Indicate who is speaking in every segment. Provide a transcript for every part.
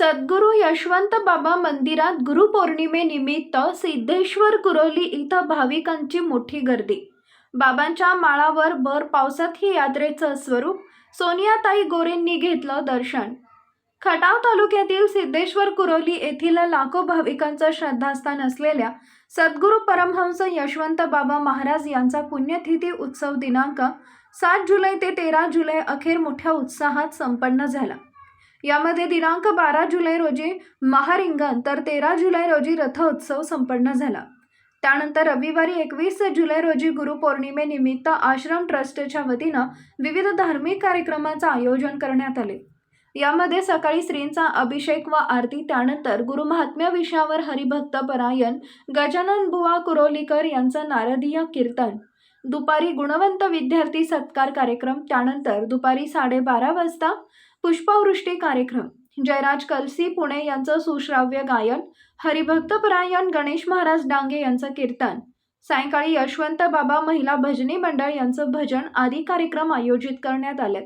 Speaker 1: सद्गुरू यशवंत बाबा मंदिरात गुरुपौर्णिमेनिमित्त सिद्धेश्वर कुरोली इथं भाविकांची मोठी गर्दी. बाबांच्या माळावर भर पावसात ही यात्रेचं स्वरूप सोनियाताई गोरेंनी घेतलं दर्शन. खटाव तालुक्यातील सिद्धेश्वर कुरोली येथील लाखो भाविकांचं श्रद्धास्थान असलेल्या सद्गुरू परमहंस यशवंत बाबा महाराज यांचा पुण्यतिथी उत्सव दिनांक सात जुलै ते तेरा जुलै अखेर मोठ्या उत्साहात संपन्न झाला. यामध्ये दिनांक बारा जुलै रोजी महारिंगण तर तेरा जुलै रोजी रथोत्सव संपन्न झाला. त्यानंतर रविवारी एकवीस जुलै रोजी गुरुपौर्णिमेनिमित्त आश्रम ट्रस्टच्या वतीनं विविध धार्मिक कार्यक्रमाचं आयोजन करण्यात आले. यामध्ये सकाळी श्रींचा अभिषेक व आरती त्यानंतर गुरुमहात्म्या विषयावर हरिभक्त परायण गजानन बुवा कुरोलीकर यांचं नारदीय कीर्तन दुपारी गुणवंत विद्यार्थी सत्कार कार्यक्रम त्यानंतर दुपारी साडेबारा वाजता पुष्पवृष्टी कार्यक्रम. जयराज कलसी पुणे यांचं सुश्राव्य गायन हरिभक्तपरायण गणेश महाराज डांगे यांचं कीर्तन सायंकाळी यशवंत बाबा महिला भजनी मंडळ यांचं भजन आदी कार्यक्रम आयोजित करण्यात आले.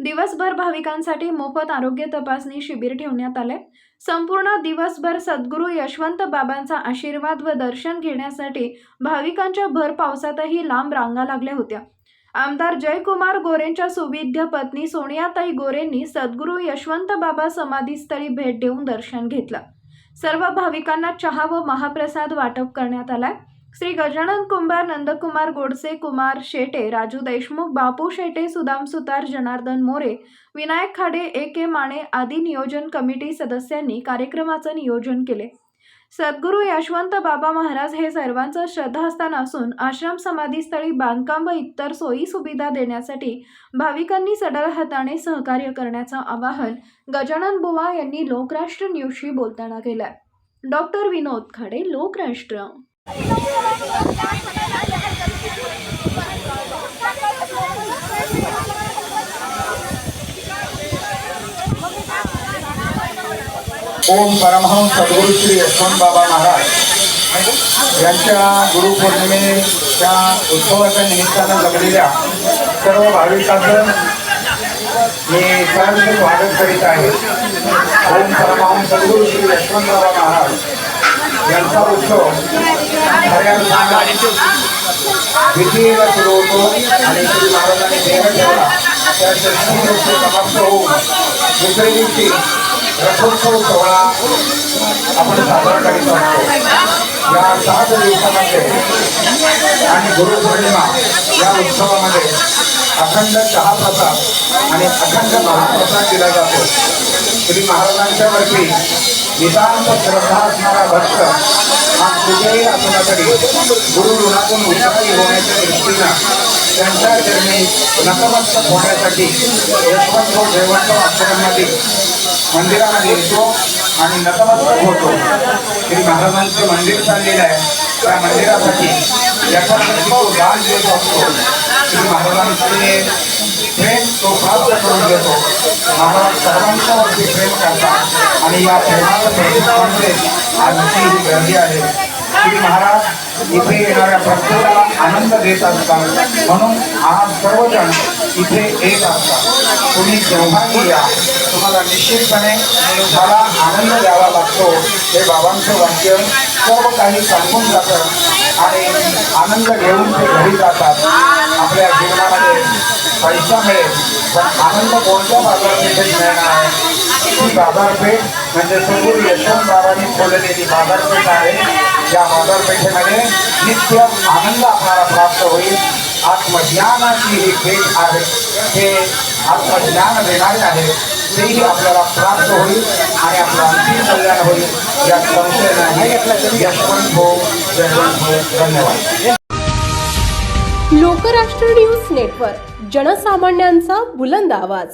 Speaker 1: दिवसभर भाविकांसाठी मोफत आरोग्य तपासणी शिबिर ठेवण्यात आले. संपूर्ण दिवसभर सद्गुरू यशवंत बाबांचा आशीर्वाद व दर्शन घेण्यासाठी भाविकांच्या भर पावसातही लांब रांगा लागल्या होत्या. आमदार जयकुमार गोरेंच्या सुविद्य पत्नी सोनियाताई गोरेंनी सद्गुरू यशवंत बाबा समाधीस्थळी भेट देऊन दर्शन घेतलं. सर्व भाविकांना चहा व महाप्रसाद वाटप करण्यात आलाय. श्री गजानन कुंभार नंदकुमार गोडसे कुमार शेटे राजू देशमुख बापू शेटे सुदाम सुतार जनार्दन मोरे विनायक खाडे ए के माने आदी नियोजन कमिटी सदस्यांनी कार्यक्रमाचं नियोजन केले. सद्गुरू यशवंत बाबा महाराज हे सर्वांचं श्रद्धास्थान असून आश्रम समाधीस्थळी बांधकाम व इतर सोयी सुविधा देण्यासाठी भाविकांनी सडळ हाताने सहकार्य करण्याचं आवाहन गजानन बुवा यांनी लोकराष्ट्र न्यूजशी बोलताना केलं डॉक्टर विनोद खाडे लोकराष्ट्र.
Speaker 2: ओम परमहंस सद्गुरू श्री यशवंत बाबा महाराज. यांच्या गुरुपौर्णिमेच्या उत्सवाच्या निमित्तानं लगलेल्या सर्व भाविकांचं मी सहर्ष स्वागत करीत आहे. ओम परमहंस सद्गुरू श्री यशवंत बाबा महाराज. यांचा उत्सव खऱ्या अर्थानं भीतीला सुरू होतो आणि श्री महाराजांनी देह ठेवला. त्या षष्टी दिवशी समाप्त होऊन दुसऱ्या दिवशी रथोत्सव सोहळा आपण साजरा करीत असतो या सात दिवसामध्ये आणि गुरुपौर्णिमा या उत्सवामध्ये अखंड चहा प्रसाद आणि अखंड महाप्रसाद दिला जातो श्री महाराजांच्या वरती नितांत श्रद्धा असणारा भक्त हा कुठेही असला तरी गुरु ऋणातून उतारी होण्याच्या दृष्टीनं त्यांच्या चरणी नतमस्तक होण्यासाठी यशवंत जयवंत आश्रममध्ये मंदिरामध्ये येतो आणि नतमस्तक होतो. श्री महाराजांचं मंदिर चाललेलं आहे. त्या मंदिरासाठी याच्यासाठी तो दान देत असतो. श्री महाराजांचे प्रेम तो प्राप्त करून देतो महाराज सर्वांच्या वरती प्रेम करतात आणि या प्रेमाचं प्रतिष्ठानचे आजची ही गर्दी आहे. श्री महाराज इथे येणाऱ्या प्रत्येकाला आनंद देत असतात. म्हणून आज सर्वजण इथे एक असतात तुम्ही जेव्हाही या तुम्हाला निश्चितपणे मला आनंद द्यावा लागतो. हे बाबांचं वाक्य सर्व काही संपून जातं आणि आनंद घेऊन ते घरी जातात. आपल्या जीवनामध्ये पैसा मिळेल पण आनंद कोणत्या बाजारपेठेत मिळणार आहे? ती बाजारपेठ म्हणजे सगुरू यशवंत बाबांनी खोललेली बाजारपेठ आहे. या बाजारपेठेमध्ये नित्य आनंद आपल्याला प्राप्त होईल. आत्मज्ञानाची ही भेट आहे. हे आत्मज्ञान देणारे आहे. तेही आपल्याला प्राप्त होईल आणि आपलं अंतिम कल्याण होईल. या संशय नाही. यशवंत भाऊ जयवंत भाऊ. धन्यवाद.
Speaker 3: लोकराष्ट्र न्यूज नेटवर्क जनसामान्यांचा बुलंद आवाज.